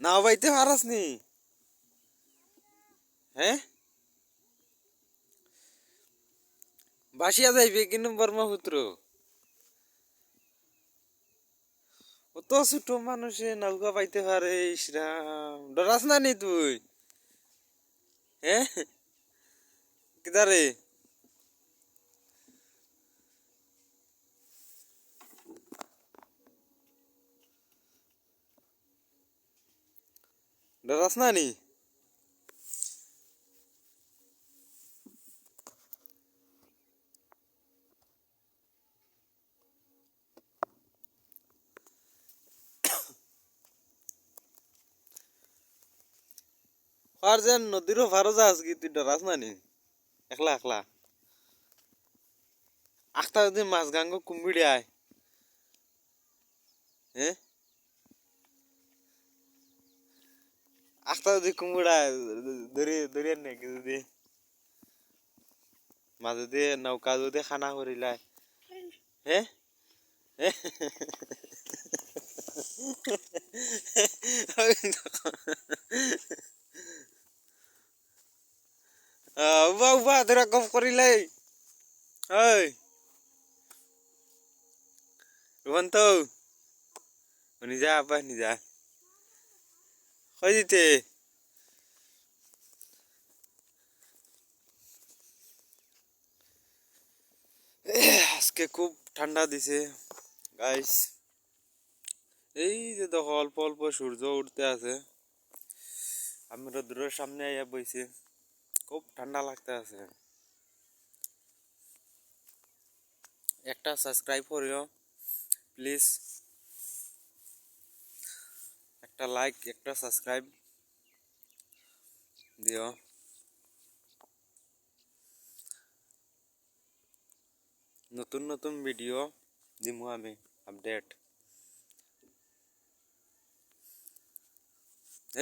নাও বাইতে পারাস নি। বাসিয়া যাইবে কিন্তু ব্রহ্মপুত্র? অত ছোট মানুষে নৌকা পাইতে পারে, ইসরাম। ডরাস না নি তুই? হ্যাঁ কিদারে? ডরাস না নি যেন নদীরও ভারো যাস কি তুই ডরাস না নি? একলা একলা। আখতা যদি মাছ গাঙ্গ কুম্বিড়ে আয়। হ্যাঁ? আখতা যদি কুম্বিড়া ধরে ধরে নাকি যদি মাঝে দিয়ে নৌকা যদি খানা করিলায় হ্যাঁ উবা উবা ধরা গপ করিলাই ওই রুহন্ত নিজা আব্বা নিজা দিতে। আজকে খুব ঠান্ডা দিছে গাইস এই যে দেখো, অল্প অল্প সূর্য উঠতে আছে। আমি রোদ্রের সামনে আইয়া বইছি। খুব ঠান্ডা লাগতে আছে। একটা সাবস্ক্রাইব করিও প্লিজ একটা লাইক একটা সাবস্ক্রাইব দিও। নতুন নতুন ভিডিও দিমু আমি আপডেট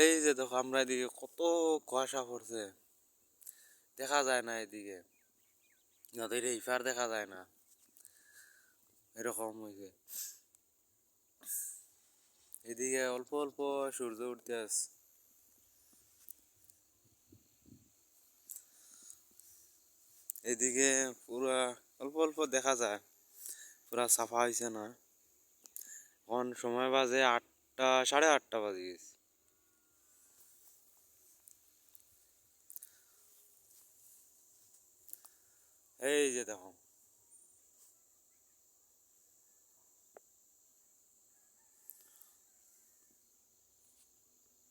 এই যে দেখো, আমরা এদিকে কত কুয়াশা পড়ছে। দেখা যায় না এদিকে। নদীর ইফার দেখা যায় না। এরকম হয়েছে এদিকে অল্প অল্প সূর্য উঠতে আছে এদিকে পুরা অল্প অল্প দেখা যায়, পুরা সাফা হয়েছে না। এখন সময় বাজে আটটা, সাড়ে আটটা বাজে গেছে। এই যে দেখো।